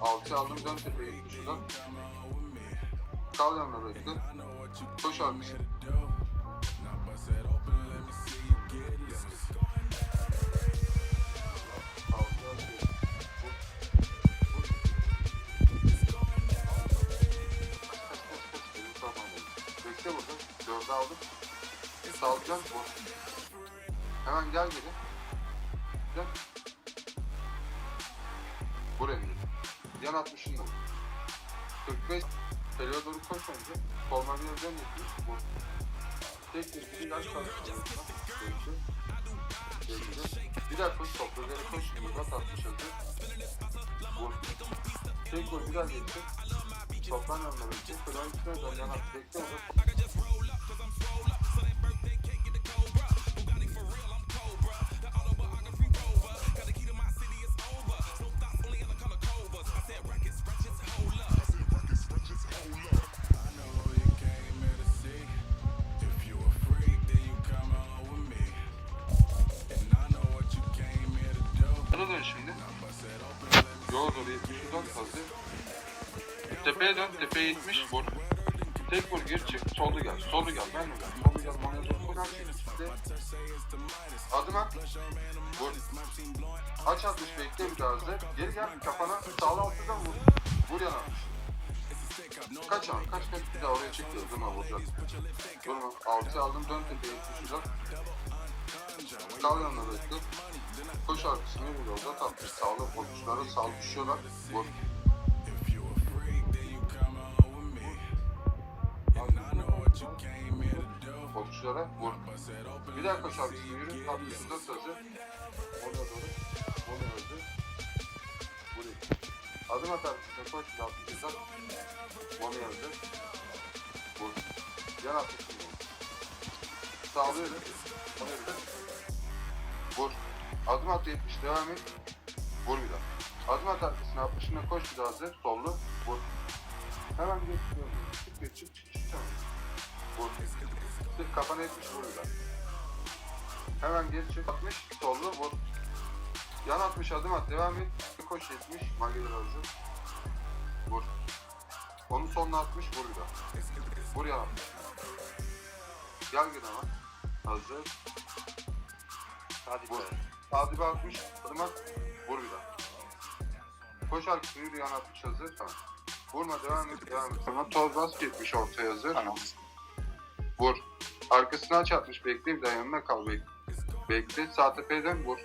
Alçı aldım dön tepeye şuradan. Kal yanına bekle. Koş. Bekle burada. Dörde aldım. Salacağım. Hemen gel geri. Gel. Buraya gel. Yan 60'ında. 45. Periye doğru koş önce. Forma bir yerden yapıyoruz. Bu. Tek bir yaş çalışıyoruz. Bir daha koş topla. Geri koş. Murat 60 hazır. Vur. Tek vur. Bir daha geçsin. Toplan yanına bekle. Kıran üstüne dön. Yan 60. Bekle orada. Bana dön şimdi. Yola doğru 74 hazır. Tepeye dön. Tepeye 70 vur. Tek vur geri çık. Solda gel. Solda gel. Ben de gel. Solda gel. Bana doğru koy. Adım at. Vur. Aç 60 bekle bir daha. Geri gel. Kafana sağla altından vur. Vur yana. Kaç an? Kaç kaç bir daha oraya diyor. Durma vuracak. Durma. Altı aldım. Dön tepeye 70 uzak. Kal yanına bekle. Vur orada tatlı sağlı sağ düşüyorlar. Vur. Oyunculara vur. Bir daha koş arkasını yürü. Tatlı suda sözü. Ona doğru. Ona öldü. Buraya. Adım at arkasına koş. Tatlı suda. Ona öldü. Vur. Yan atmışsın. Sağlıyorum. Ona öldü. Vur. Adım at 70 devam et. Vur bir daha. Adım at arkasına 60'ına koş bir daha hazır. Sollu. Vur. Hemen geç. Çık geç çık çık çık. Tamam. Vur. Sık kafana 70 vur bir daha. Hemen geri çık. 60 sollu vur. Yan 60 adım at devam et. Koş 70 mageler hazır. Vur. Onun sonuna 60 vur bir daha. Vur yan 60. Gel gene bak. Hazır. Hadi Vur. be. Hadi bir 60. Adım at. Vur bir daha. Koş arkasını yürü yan 60 hazır. Tamam. Vurma devam et devam et. Tamam toz bas 70 ortaya hazır. Tamam. Vur. Arkasını aç 60 bekle bir daha yanına kal bekle. Bekle sağ tepeye dön vur.